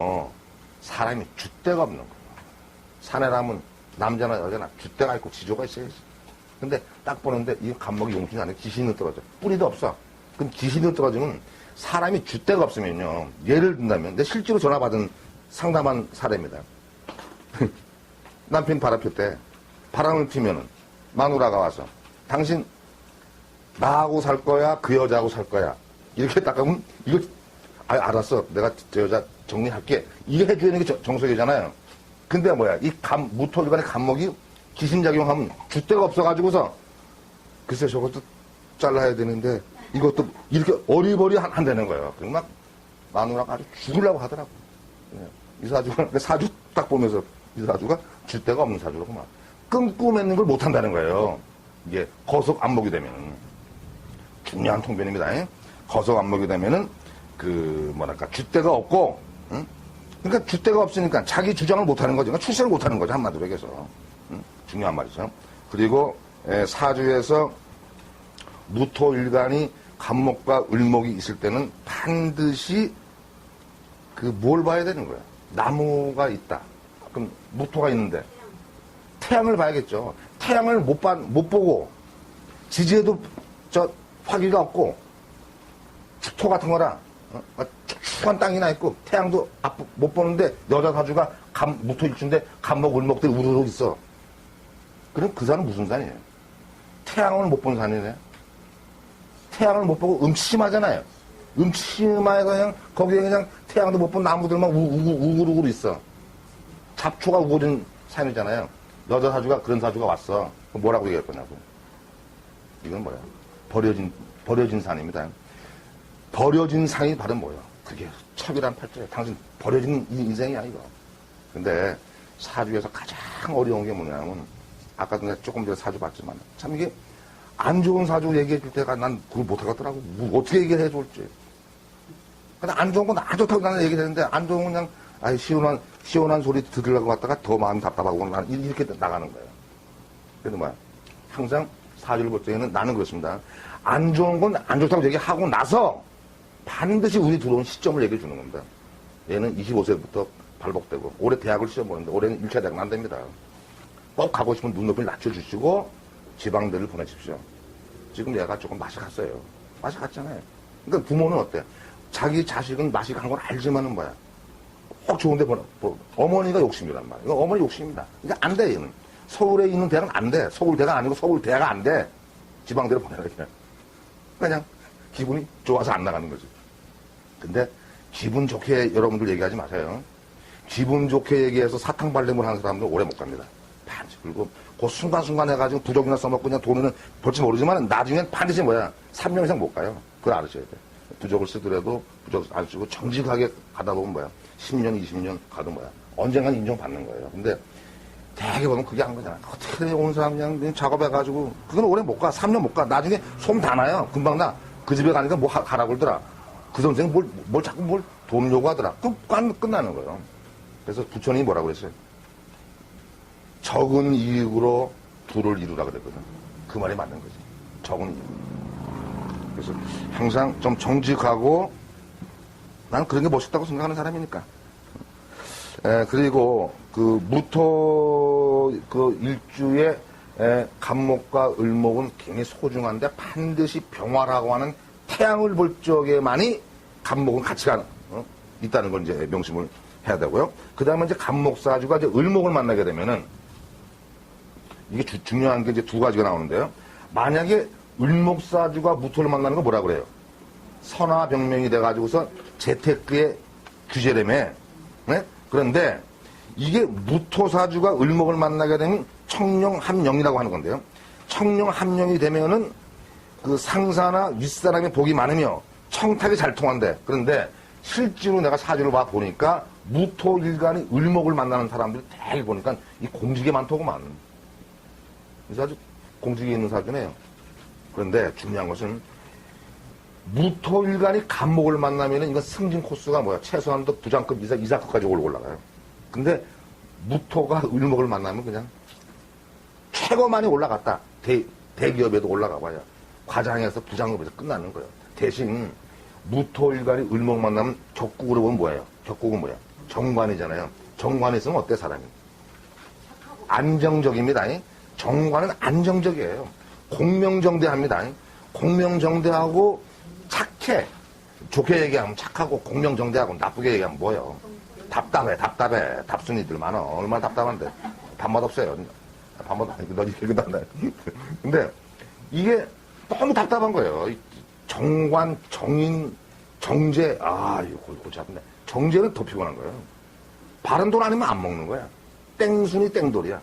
어, 사람이 줏대가 없는 거예요. 사내라면 남자나 여자나 줏대가 있고 지조가 있어야지. 근데 딱 보는데 이 감목이 용신이 아니라 기신으로 떨어져. 뿌리도 없어. 그럼 기신으로 떨어지면 사람이 줏대가 없으면요. 예를 든다면, 내 실제로 전화 받은 상담한 사례입니다. 남편 바람 필 때 바람을 피면은 마누라가 와서 당신 나하고 살 거야 그 여자하고 살 거야 이렇게 딱 하면 이거 아 알았어 내가 저 여자 정리할게 이게 해줘야 되는 게 정- 정석이잖아요 근데 뭐야 이 감 무토일간의 감목이 기신작용하면 줏대가 없어가지고서 글쎄 저것도 잘라야 되는데 이것도 이렇게 어리버리 한- 한다는 거예요 그럼 막 마누라가 아주 죽으려고 하더라고 예. 이 사주가 그 사주 딱 보면서 이 사주가 줏대가 없는 사주라고 막 끊고 맺는 걸 못한다는 거예요 이게 거속 안목이 되면 중요한 통변입니다. 예? 거석 안목이 되면은 그 뭐랄까 줏대가 없고 응? 그러니까 줏대가 없으니까 자기 주장을 못하는 거죠. 그러니까 출세를 못하는 거죠 한마디로 얘기해서 응? 중요한 말이죠. 그리고 에, 사주에서 무토일간이 간목과 을목이 있을 때는 반드시 그 뭘 봐야 되는 거야. 나무가 있다. 그럼 무토가 있는데 태양을 봐야겠죠. 태양을 못, 봐, 못 보고 지지에도 저 화기가 없고 축토 같은 거라 어? 막 축축한 땅이나 있고 태양도 앞- 못 보는데 여자 사주가 감, 무토 일주인데 감목 을목들이 우르르 있어. 그럼 그 산은 무슨 산이에요? 태양을 못 보는 산이네. 태양을 못 보고 음침하잖아요. 음침해서 그냥 거기에 그냥 태양도 못 본 나무들만 우글우글 있어. 잡초가 우거진 산이잖아요. 여자 사주가 그런 사주가 왔어. 뭐라고 얘기할 거냐고. 이건 뭐야? 버려진, 버려진 산입니다. 버려진 산이 바로 뭐야? 그게 첩이란 팔자야. 당신 버려진 인- 인생이야, 이거. 근데 사주에서 가장 어려운 게 뭐냐면, 아까도 내가 조금 전에 사주 봤지만, 참 이게 안 좋은 사주 얘기해 줄 때가 난 그걸 못하겠더라고. 뭐 어떻게 얘기를 해 줄지. 근데 안 좋은 건 안 좋다고 나는 얘기를 했는데, 안 좋은 건 그냥, 아이, 시원한, 시원한 소리 들으려고 갔다가 더 마음이 답답하고 나는 이렇게 나가는 거예요. 그래도 뭐야? 항상 사주를 볼 때에는 나는 그렇습니다. 안 좋은 건 안 좋다고 얘기하고 나서 반드시 운이 들어온 시점을 얘기해 주는 겁니다. 얘는 25세부터 발복되고 올해 대학을 시험 보는데 올해는 1차 대학은 안 됩니다. 꼭 가고 싶은 눈높이를 낮춰주시고 지방대를 보내십시오. 지금 얘가 조금 맛이 갔어요. 맛이 갔잖아요. 그러니까 부모는 어때? 자기 자식은 맛이 간 걸 알지만은 뭐야? 꼭 좋은데 보내. 뭐, 어머니가 욕심이란 말이야. 이거 어머니 욕심입니다. 그러니까 안 돼, 얘는. 서울에 있는 대학은 안 돼. 서울대가 아니고 서울대가 안 돼. 지방대로 보내라, 그냥. 그냥 기분이 좋아서 안 나가는 거지. 근데 기분 좋게 여러분들 얘기하지 마세요. 기분 좋게 얘기해서 사탕 발림을 하는 사람들 오래 못 갑니다. 반지. 그리고 그 순간순간 해가지고 부적이나 써먹고 그냥 돈은 벌지 모르지만 나중엔 반드시 뭐야. 3년 이상 못 가요. 그걸 알으셔야 돼. 부적을 쓰더라도 부적 안 쓰고 정직하게 가다 보면 뭐야. 10년, 20년 가도 뭐야. 언젠간 인정받는 거예요. 근데 대개 보면 그게 안 거잖아. 어떻게 온 사람 그냥 작업해가지고 그건 오래 못 가. 3년 못 가. 나중에 솜 다 나요. 금방 나. 그 집에 가니까 뭐 하- 하라고 그러더라. 그 선생님 뭘, 뭘 자꾸 뭘돈 요구하더라. 끝, 끝, 끝나는 거예요. 그래서 부처님이 뭐라고 그랬어요? 적은 이익으로 부를 이루라 그랬거든. 그 말이 맞는 거지. 적은 이익. 그래서 항상 좀 정직하고 나는 그런 게 멋있다고 생각하는 사람이니까. 에, 그리고 그 무토 그 일주의 에, 간목과 을목은 굉장히 소중한데 반드시 병화라고 하는 태양을 볼 적에만이 간목은 가치가 어? 있다는 걸 이제 명심을 해야 되고요. 그 다음에 이제 간목사주가 이제 을목을 만나게 되면은 이게 주- 중요한 게 이제 두 가지가 나오는데요. 만약에 을목사주가 무토를 만나는 거 뭐라 그래요? 선화병명이 돼가지고서 재테크의 규제라며. 네? 그런데 이게 무토사주가 을목을 만나게 되면 청룡합령이라고 하는 건데요. 청룡합령이 되면은 그 상사나 윗사람의 복이 많으며 청탁이 잘 통한대. 그런데 실제로 내가 사주를 봐 보니까 무토일간이 을목을 만나는 사람들이 대개 보니까 이 공직에 많더구만. 이 사주 공직에 있는 사주네요. 그런데 중요한 것은 무토일간이 간목을 만나면은 이건 승진 코스가 뭐야? 최소한도 부장급 이사, 이사급까지 올라가요. 근데 무토가 을목을 만나면 그냥 최고만이 올라갔다. 대, 대기업에도 올라가 봐야 과장에서 부장급에서 끝나는 거예요. 대신 무토일간이 을목 만나면 격국으로 보면 뭐예요? 격국은 뭐야? 정관이잖아요. 정관이 있으면 어때, 사람이? 안정적입니다. 정관은 안정적이에요. 공명정대합니다. 공명정대하고 착해. 좋게 얘기하면 착하고 공명정대하고 나쁘게 얘기하면 뭐예요? 답답해, 답답해. 답순이들 많아. 얼마나 답답한데. 밥맛 없어요. 밥맛, 너 얘기도 안 해. 근데 이게 너무 답답한 거예요. 이 정관, 정인, 정제, 아, 이거 골, 골치 아픈데. 정제는 더 피곤한 거예요. 바른 돈 아니면 안 먹는 거야. 땡순이 땡돌이야.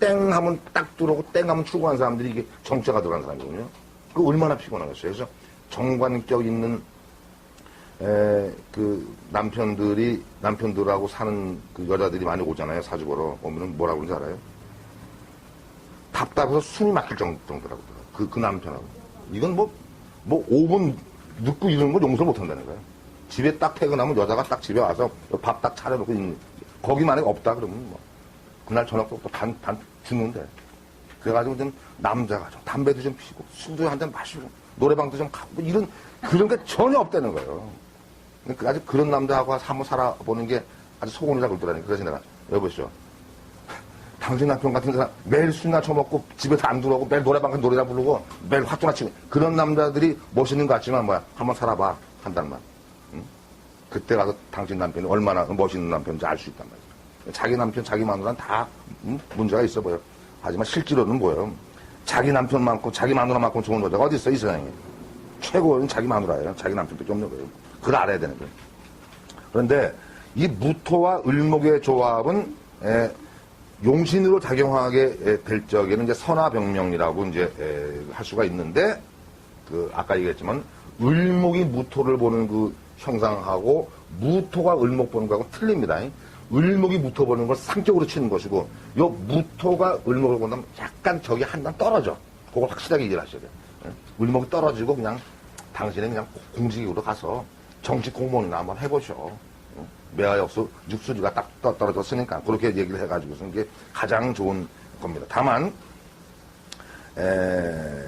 땡 하면 딱 들어오고 땡 하면 추구한 사람들이 이게 정체가 들어간 사람이거든요. 그 얼마나 피곤하겠어요. 그래서 정관격 있는 에, 그 남편들이 남편들하고 사는 그 여자들이 많이 오잖아요. 사주보러 오면은 뭐라고 그러는지 알아요? 답답해서 숨이 막힐 정- 정도라고. 그, 그 남편하고. 이건 뭐, 뭐 5분 늦고 이러는 걸 용서 못 한다는 거예요. 집에 딱 퇴근하면 여자가 딱 집에 와서 밥 딱 차려놓고 있는, 거기 만약에 없다 그러면 뭐, 그날 저녁도 또 반, 반 죽는데. 그래가지고 좀 남자가 좀 담배도 좀 피고, 술도 한 잔 마시고, 노래방도 좀 가고, 뭐 이런, 그런 게 전혀 없다는 거예요. 그러니까 아주 그런 남자하고 한번 살아보는 게 아주 소원이라 그러더라니까. 그래서 내가, 여보시오. 당신 남편 같은 사람 매일 술이나 처먹고 집에서 안 들어오고 매일 노래방 노래나 부르고 매일 화투나 치고 그런 남자들이 멋있는 것 같지만 뭐야 한번 살아봐 한 달만 응? 그때 가서 당신 남편이 얼마나 멋있는 남편인지 알 수 있단 말이야 자기 남편 자기 마누라는 다 응? 문제가 있어 보여 하지만 실제로는 뭐예요 자기 남편만큼 자기 마누라만큼 좋은 여자가 어디 있어 이 세상에 최고는 자기 마누라예요 자기 남편밖에 없는 거예요 그걸 알아야 되는 거예요 그런데 이 무토와 을목의 조합은 에, 용신으로 작용하게 에, 될 적에는 이제 선화병명이라고 이제 에, 할 수가 있는데 그 아까 얘기했지만 을목이 무토를 보는 그 형상하고 무토가 을목 보는 거하고 틀립니다. 을목이 무토 보는 걸 상적으로 치는 것이고 요 무토가 을목을 본다면 약간 저기 한 단 떨어져. 그걸 확실하게 이해를 하셔야 돼요. 예? 을목이 떨어지고 그냥 당신은 그냥 공직으로 가서 정치 공무원이나 한번 해보셔. 매화 역수 육수지가 딱 떠- 떨어졌으니까 그렇게 얘기를 해가지고서 이게 가장 좋은 겁니다. 다만 에,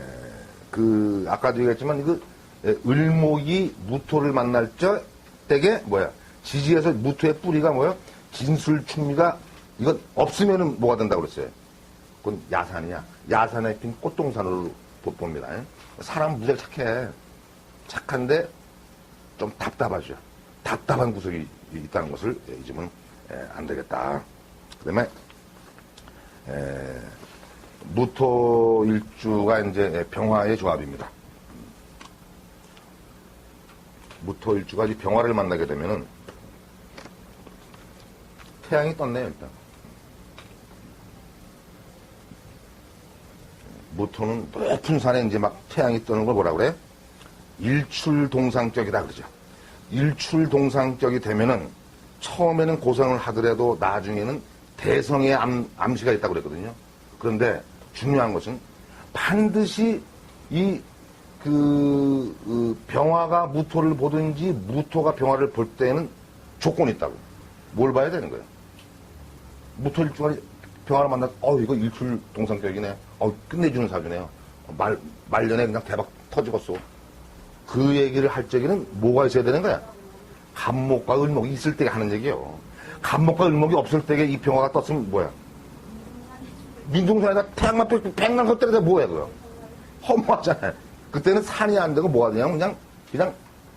그 아까도 얘기했지만 그 에, 을목이 무토를 만날 적 때게 뭐야 지지에서 무토의 뿌리가 뭐야 진술충미가 이건 없으면은 뭐가 된다고 그랬어요. 그건 야산이야. 야산에 핀 꽃동산으로 보- 봅니다. 사람 무지하게 착해. 착한데 좀 답답하죠. 답답한 구석이 있다는 것을 잊으면 에, 안 되겠다. 그 다음에, 무토 일주가 이제 병화의 조합입니다. 무토 일주가 이 병화를 만나게 되면은 태양이 떴네요, 일단. 무토는 높은 산에 이제 막 태양이 뜨는 걸 뭐라 그래? 일출동상격이다 그러죠. 일출동상격이 되면은 처음에는 고생을 하더라도 나중에는 대성의 암, 암시가 있다고 그랬거든요. 그런데 중요한 것은 반드시 이, 그, 그 병화가 무토를 보든지 무토가 병화를 볼 때는 조건이 있다고. 뭘 봐야 되는 거예요? 무토 일주가 병화를 만나, 어, 이거 일출 동상격이네. 어, 끝내주는 사주네요. 말, 말년에 그냥 대박 터지겠어. 그 얘기를 할 적에는 뭐가 있어야 되는 거야? 간목과 을목이 있을 때 하는 얘기요. 간목과 을목이 없을 때에 이 병화가 떴으면 뭐야? 민둥산에다 태양만 펴고 백만 컷 때려서 뭐야, 그거? 허무하잖아요. 그때는 산이 안 되고 뭐가 되냐면 그냥, 그냥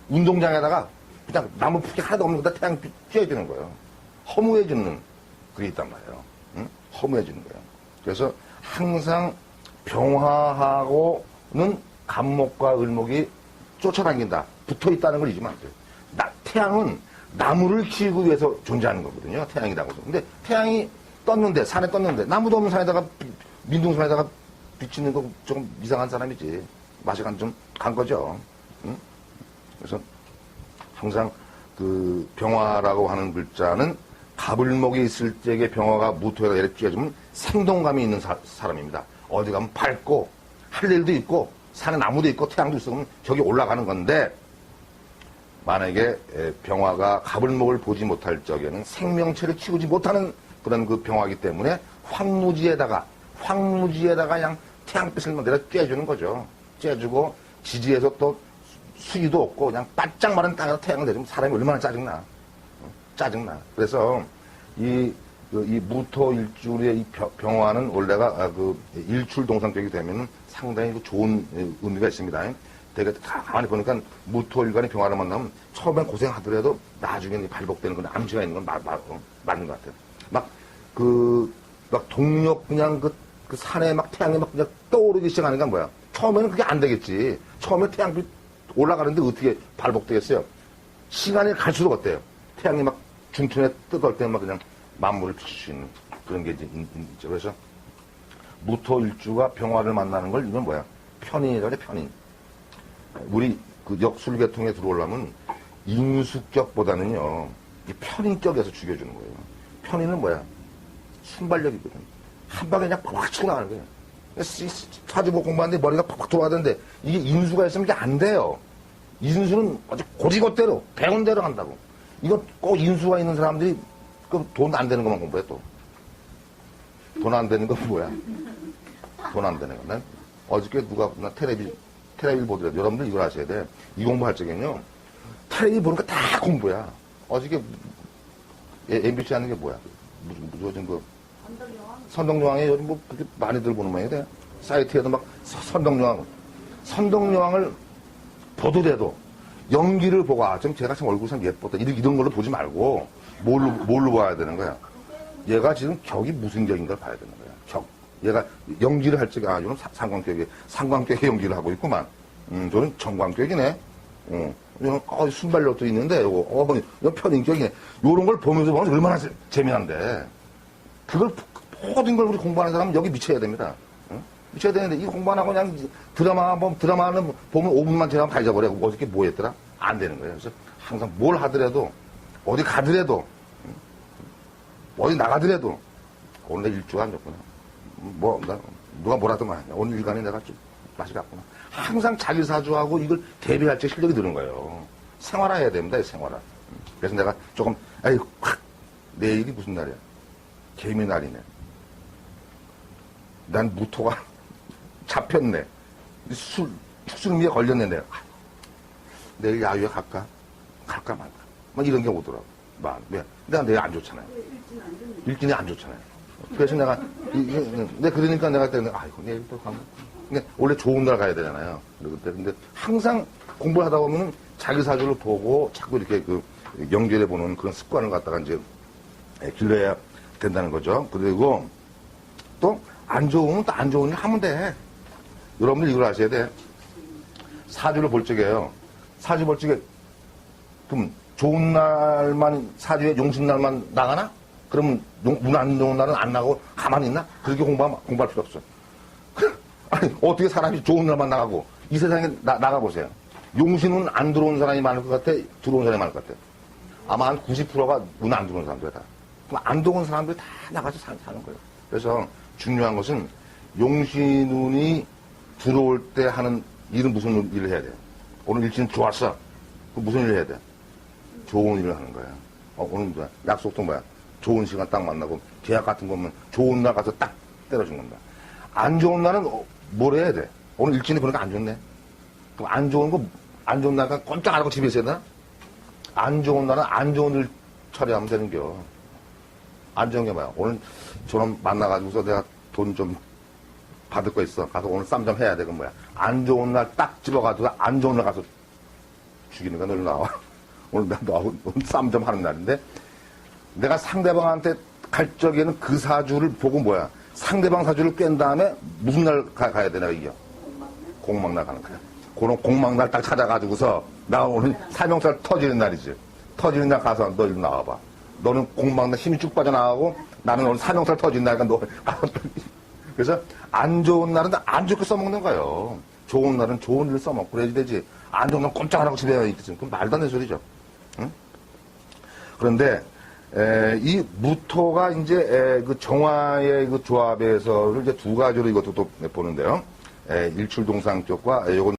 운동장에다가 그냥 나무 풀이 하나도 없는 거다 태양 쬐어지는 거예요. 허무해지는 그게 있단 말이에요. 응? 허무해지는 거예요. 그래서 항상 병화하고는 간목과 을목이 쫓아다닌다. 붙어 있다는 걸 잊지 마세요. 나, 태양은 나무를 키우기 위해서 존재하는 거거든요. 태양이라고. 근데 태양이 떴는데, 산에 떴는데, 나무도 없는 산에다가, 비- 민둥산에다가 비치는 거 좀 이상한 사람이지. 맛이 간, 좀, 간 거죠. 응? 그래서 항상 그 병화라고 하는 글자는 가불목이 있을 적에 병화가 무토에다 이렇게 쥐어주면 생동감이 있는 사, 사람입니다. 어디 가면 밝고 할 일도 있고 산에 나무도 있고 태양도 있으면 저기 올라가는 건데 만약에 에, 병화가 가불목을 보지 못할 적에는 생명체를 키우지 못하는 그런 그 병화이기 때문에 황무지에다가 황무지에다가 그냥 태양빛을 내려 쬐주는 거죠. 쬐주고 지지에서 또 수위도 없고 그냥 바짝 마른 땅에서 태양을 대주면 사람이 얼마나 짜증나. 어? 짜증나. 그래서 이, 그, 이 무토 일주의 이 병- 병화는 원래가 아, 그 일출 동상 쪽이 되면 상당히 그 좋은 예, 의미가 있습니다. 되게 가만히 보니까 무토 일간의 병화를 만나면 처음엔 고생하더라도 나중에는 발복되는 그런 암시가 있는 건 마- 마- 어, 맞는 것 같아요. 막 그, 막 동력 그냥 그, 그 산에 막 태양이 막 그냥 떠오르기 시작하는 건 뭐야? 처음에는 그게 안 되겠지. 처음에 태양빛 올라가는데 어떻게 발복되겠어요? 시간이 갈수록 어때요? 태양이 막 중천에 뜨거울 막 그냥 만물을 비출 수 있는 그런 게 이제 있- 있죠. 그래서 무토 일주가 병화를 만나는 걸 이건 뭐야? 편인이라 그래, 편인. 우리 그 역술계통에 들어오려면 인수격보다는요, 이 편인격에서 죽여주는 거예요. 편인은 뭐야? 순발력이거든. 한 방에 그냥 팍 치고 나가는 거예요. 사주보 공부하는데 머리가 팍팍 돌아가던데 이게 인수가 있으면 이게 안 돼요. 인수는 아주 고지것대로 배운 대로 한다고. 이거 꼭 인수가 있는 사람들이 그돈안 되는 것만 공부해 또. 돈 안 되는 건 뭐야? 돈 안 되는 거. 난 어저께 누가 나 테레비 테레비 보더라도 여러분들 이걸 아셔야 돼. 이 공부할 적에는요. 테레비 보는 거 다 공부야. 어저께 예, MBC 하는 게 뭐야? 무슨 무슨 요즘 그 선덕여왕에 요즘 뭐 그렇게 많이들 보는 모양이 돼. 사이트에도 막 서- 선덕여왕 선덕여왕을 보더라도 연기를 보고 아, 좀 제가 참 얼굴 참 예뻤다. 이런, 이런 걸로 보지 말고 뭘로, 뭘로 봐야 되는 거야? 얘가 지금 격이 무슨 격인가 봐야 되는 거야. 격. 얘가 연기를 할 적에 아, 이건 사- 상관격이, 상관격의 연기를 하고 있구만. 음, 저는 정관격이네. 어, 이건, 어, 순발력도 있는데, 요거, 어, 이거 편인격이네. 요런 걸 보면서 보면 얼마나 재- 재미난데. 그걸 모든 걸 우리 공부하는 사람은 여기 미쳐야 됩니다. 응? 미쳐야 되는데 이 공부 안 하고 그냥 드라마 한번 드라마는 보면 5분만 지나면 다 잊어버려. 어저께 뭐 했더라? 안 되는 거예요. 그래서 항상 뭘 하더라도 어디 가더라도 응? 어디 나가더라도 오늘 내 일주가 안 좋구나. 뭐 나, 누가 뭐라든 말 오늘 일간에 내가 좀 맛이 갔구나. 항상 자기 사주하고 이걸 대비할 때 실력이 드는 거예요. 생활화 해야 됩니다. 이 생활화. 응. 그래서 내가 조금 아이 확 내일이 무슨 날이야? 개미 날이네. 난 무토가 잡혔네. 술, 축술미에 걸렸네, 내가. 아, 내일 야유회 갈까? 갈까 말까? 막 이런 게 오더라고. 막, 왜? 내가 내일 안 좋잖아요. 일진이 안 좋잖아요. 그래서 내가, 내 그러니까 내가 그때, 아이고, 내일 또 가면. 근데 원래 좋은 날 가야 되잖아요. 그때 근데 항상 공부를 하다 보면 자기 사주를 보고 자꾸 이렇게 그 연결해 보는 그런 습관을 갖다가 이제 예, 길러야 된다는 거죠. 그리고 또 안 좋으면 또 안 좋은 일 하면 돼. 여러분들 이걸 아셔야 돼. 사주를 볼 적에요. 사주 볼 적에 그럼 좋은 날만 사주에 용신 날만 나가나? 그러면 운 안 좋은 날은 안 나가고 가만히 있나? 그렇게 공부하면 공부할 필요 없어. 아니 어떻게 사람이 좋은 날만 나가고 이 세상에 나, 나가 보세요. 용신은 안 들어온 사람이 많을 것 같아. 들어온 사람이 많을 것 같아. 아마 한 90%가 운 안 들어온 사람들이다. 그럼 안 들어온 사람들이 다 나가서 사, 사는 거예요. 그래서 중요한 것은 용신운이 들어올 때 하는 일은 무슨 일을 해야 돼요? 오늘 일진 좋았어. 그럼 무슨 일을 해야 돼? 좋은 일을 하는 거야. 어, 오늘 뭐야? 약속도 뭐야? 좋은 시간 딱 만나고 계약 같은 거면 좋은 날 가서 딱 때려준 겁니다. 안 좋은 날은 어, 뭘 해야 돼? 오늘 일진이 보니까 안 좋네. 그럼 안 좋은 거, 안 좋은 날은 꼼짝 안 하고 집에 있어야 되나? 안 좋은 날은 안 좋은 일 처리하면 되는 겨. 안 좋은 게 뭐야? 오늘 저놈 만나가지고서 내가 돈 좀 받을 거 있어. 가서 오늘 쌈 좀 해야 돼. 그럼 뭐야? 안 좋은 날 딱 집어가지고 안 좋은 날 가서 죽이는 거야. 널 나와. 오늘 나 나오고 쌈좀 하는 날인데 내가 상대방한테 갈 적에는 그 사주를 보고 뭐야? 상대방 사주를 깬 다음에 무슨 날 가, 야 되나 이겨? 공망날 가는 거야. 그런 공망날 딱 찾아가지고서 나 오늘 사명살 터지는 날이지. 터지는 날 가서 너 이리 나와봐. 너는 공망날 힘이 쭉 빠져나가고 나는 오늘 사명살 터지는 날이니까 너 가서 그래서 안 좋은 날은 안 좋게 써먹는 거예요. 좋은 날은 좋은 일을 써먹고 그래야지 되지. 안 좋은 날 꼼짝 안 하고 집에 있지. 그건 말도 안 되는 소리죠. 응? 그런데 에, 이 무토가 이제 에, 그 정화의 그 조합에서를 이제 두 가지로 이것도 또 보는데요. 에, 일출동상 쪽과 요건